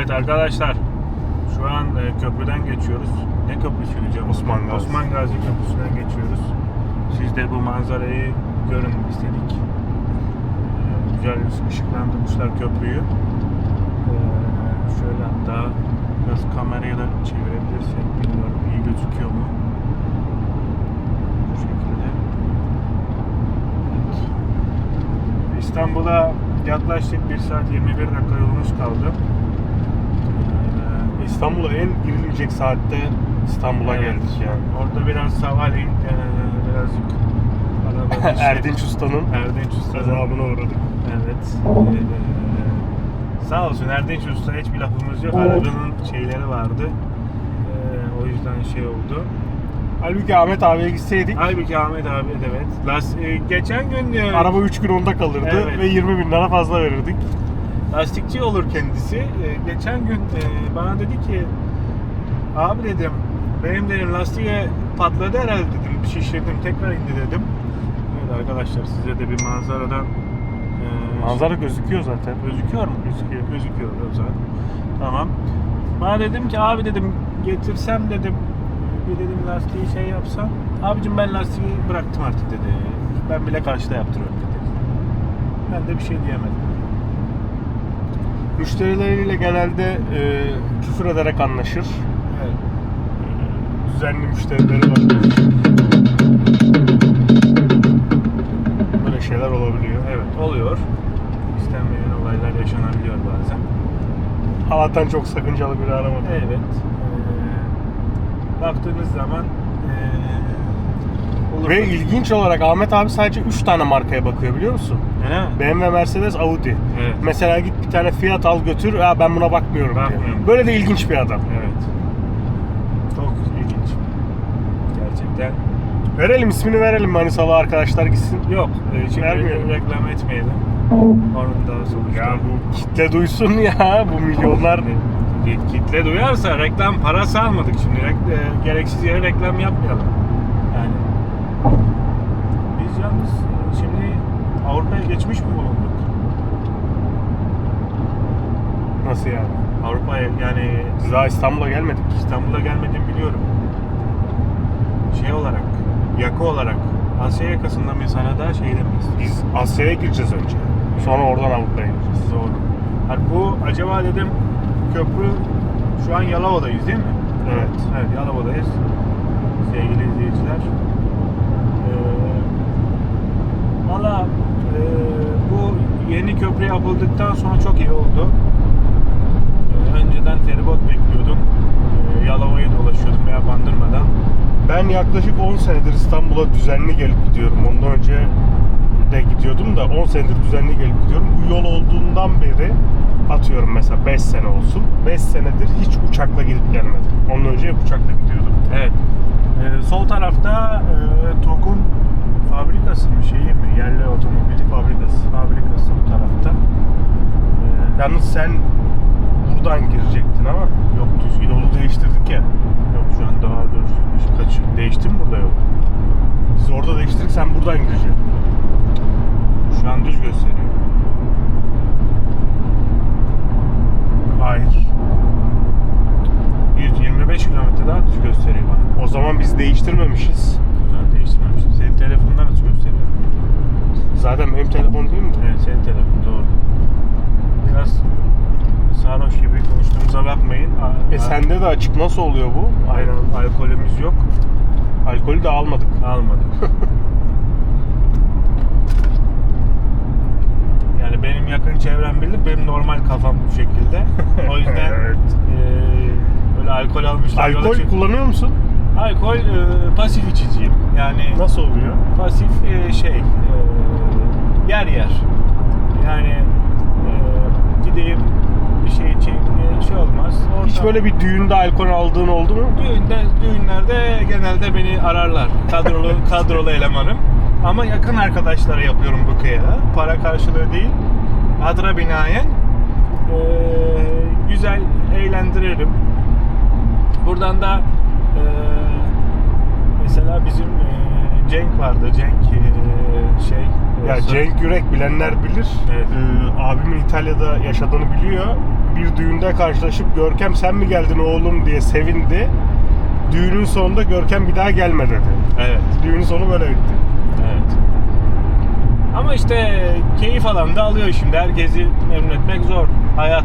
Evet arkadaşlar şu an e, köprüden geçiyoruz. Ne köprüsü diyeceğim? Osman Gazi. Osman Gazi Köprüsü'nden geçiyoruz. Siz de bu manzarayı görün istedik. E, Güzel ışıklandırmışlar köprüyü. E, Şöyle hatta biraz kamerayı da çevirebilirsek bilmiyorum iyi gözüküyor mu? Bu şekilde. Evet. İstanbul'a yaklaşık 1 saat 21 dakika yolumuz kaldı. İstanbul'a en girilmeyecek saatte İstanbul'a Evet. geldik yani. Orada biraz sabahleyin birazcık araba Erdinç Usta'nın Erdinç Usta. gazabına uğradık. Evet. Ee, sağ olsun Erdinç Usta hiçbir lafımız yok. Arabanın şeyleri vardı. Ee, o yüzden şey oldu. Halbuki Ahmet abiye gitseydik Halbuki Ahmet abi evet. Las, e, geçen gün e, araba 3 gün onda kalırdı Evet. ve 20 bin lira fazla verirdik. Lastikçi olur kendisi. Ee, geçen gün e, bana dedi ki abi dedim benim dedim lastiğe patladı herhalde dedim şişirdim tekrar indi dedim. Evet arkadaşlar size de bir manzaradan e, Manzara gözüküyor zaten. Gözüküyor mu? Gözüküyor. Gözüküyor o zaman. Tamam. Bana dedim ki abi dedim getirsem dedim bir dedim lastiği şey yapsam. Abicim ben lastiği bıraktım artık dedi. Ben bile karşıda yaptırıyorum dedi. Ben de bir şey diyemedim. Müşterileriyle genelde e, küfür ederek anlaşır. Evet. Düzenli müşterileri var. Böyle şeyler olabiliyor. Evet oluyor. İstenmeyen olaylar yaşanabiliyor bazen. Allah'tan çok sakıncalı biri aramadı. Evet. Ee, baktığınız zaman ee. Ve ilginç olarak Ahmet abi sadece 3 tane markaya bakıyor biliyor musun? Öyle mi? BMW, Mercedes, Audi. Evet. Mesela git bir tane Fiat al götür, ha ben buna bakmıyorum diyor. Bakmıyorum. Böyle de ilginç bir adam. Evet. Çok ilginç. Gerçekten. Verelim ismini verelim Manisalı arkadaşlar gitsin. Yok. E, şimdi Vermiyorum. reklam etmeyelim. Onun da sonuçta. Ya bu kitle duysun ya bu milyonlar. Ki- kitle duyarsa reklam parası almadık şimdi. E, gereksiz yere reklam yapmayalım. Yani. Biz yalnız e, şimdi Avrupa'ya geçmiş mi bulunduk? Nasıl yani? Avrupa'ya yani Biz daha İstanbul'a gelmedik. İstanbul'a gelmedim biliyorum. Şey olarak, yakı olarak Asya yakasında mı sana da şeyde miyiz? Biz Asya'ya gireceğiz önce. Sonra oradan Avrupa'ya gideceğiz. Doğru. Hani bu acaba dedim köprü şu an Yalova'dayız değil mi? Evet. Evet Yalova'dayız. Sevgili izleyiciler. Ee, Valla e, bu yeni köprü yapıldıktan sonra çok iyi oldu. Ee, önceden feribot bekliyordum. Ee, Yalova'yı dolaşıyordum veya Bandırma'dan. Ben yaklaşık 10 senedir İstanbul'a düzenli gelip gidiyorum. Ondan önce de gidiyordum da 10 senedir düzenli gelip gidiyorum. Bu yol olduğundan beri atıyorum mesela 5 sene olsun. 5 senedir hiç uçakla gidip gelmedim. Ondan önce hep uçakla gidiyordum. Evet. Ee, sol tarafta e, TOG'un fabrikası mı şeyi mi? Yerli otomobil fabrikası. Fabrikası bu tarafta. Yalnız sen buradan girecektin ama yok düz yolu değiştirdik ya. Yok şu an daha doğrusu kaç değişti mi burada yok? Biz orada değiştirdik sen buradan gireceksin. Şu an düz gösteriyor. Hayır. 125 kilometre daha düz gösteriyor bana. O zaman biz değiştirmemişiz. Güzel değiştirmemiş. Senin telefonda nasıl gösteriyor? Zaten benim telefon değil mi? Evet senin telefon doğru. Biraz sarhoş gibi konuştuğumuza bakmayın. E sende de açık nasıl oluyor bu? Aynen alkolümüz yok. Alkolü de almadık. Almadık. yani benim yakın çevrem bilir, benim normal kafam bu şekilde. O yüzden Evet. eee, böyle alkol almışlar. Alkol kullanıyor musun? Alkol eee, pasif içiciyim. Yani Nasıl oluyor? pasif eee, şey eee, yer yer. Yani eee, gideyim bir şey içeyim eee, şey olmaz. Hiç Ortam- böyle bir düğünde alkol aldığın oldu mu? Düğünde, düğünlerde genelde beni ararlar. Kadrolu kadrolu elemanım. Ama yakın arkadaşlara yapıyorum bu kıyağı. Para karşılığı değil. Adra binaen eee, güzel eğlendiririm. Buradan da eee, mesela bizim eee, Cenk vardı. Cenk eee, şey Ya Cenk Yürek bilenler bilir. Evet. Ee, abimin İtalya'da yaşadığını biliyor. Bir düğünde karşılaşıp Görkem sen mi geldin oğlum diye sevindi. Düğünün sonunda Görkem bir daha gelme dedi. Evet. Düğünün sonu böyle bitti. Evet. Ama işte keyif alan da alıyor şimdi. Herkesi memnun etmek zor. Hayat.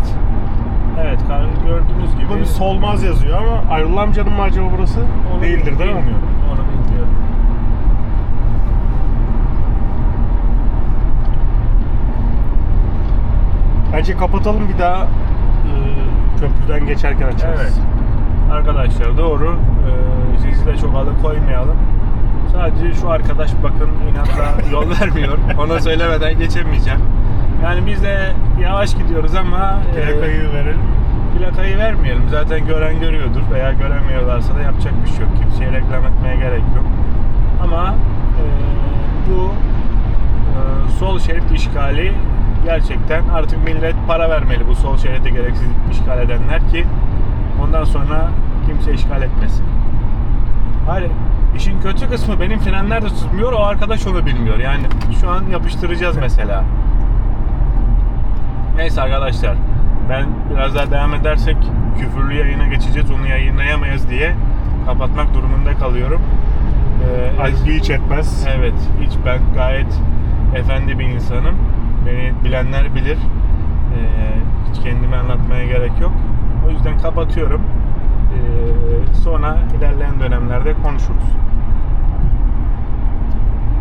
Evet gördüğünüz gibi. Burada bir solmaz yazıyor ama Ayrıl amcanın mı acaba burası? Onu Değildir değil mi? bilmiyorum. Onu bilmiyorum. Bence kapatalım bir daha e, köprüden geçerken açarız. Evet. Arkadaşlar doğru. Ee, sizi de çok alıkoymayalım. Sadece şu arkadaş bakın inatla yol vermiyor. Ona söylemeden geçemeyeceğim. Yani biz de yavaş gidiyoruz ama e, Plakayı verelim. plakayı vermeyelim. Zaten gören görüyordur veya göremiyorlarsa da yapacak bir şey yok. Kimseye reklam etmeye gerek yok. Ama e, bu e, sol şerit işgali gerçekten artık millet para vermeli bu sol şeridi gereksiz işgal edenler ki ondan sonra kimse işgal etmesin. Hayır, işin kötü kısmı benim frenler de tutmuyor, o arkadaş onu bilmiyor. Yani şu an yapıştıracağız mesela. Neyse arkadaşlar, ben biraz daha devam edersek küfürlü yayına geçeceğiz, onu yayınlayamayız diye kapatmak durumunda kalıyorum. Ee, hiç etmez. Evet, hiç ben gayet efendi bir insanım. Beni bilenler bilir. Ee, hiç kendimi anlatmaya gerek yok. O yüzden kapatıyorum. Ee, sonra ilerleyen dönemlerde konuşuruz.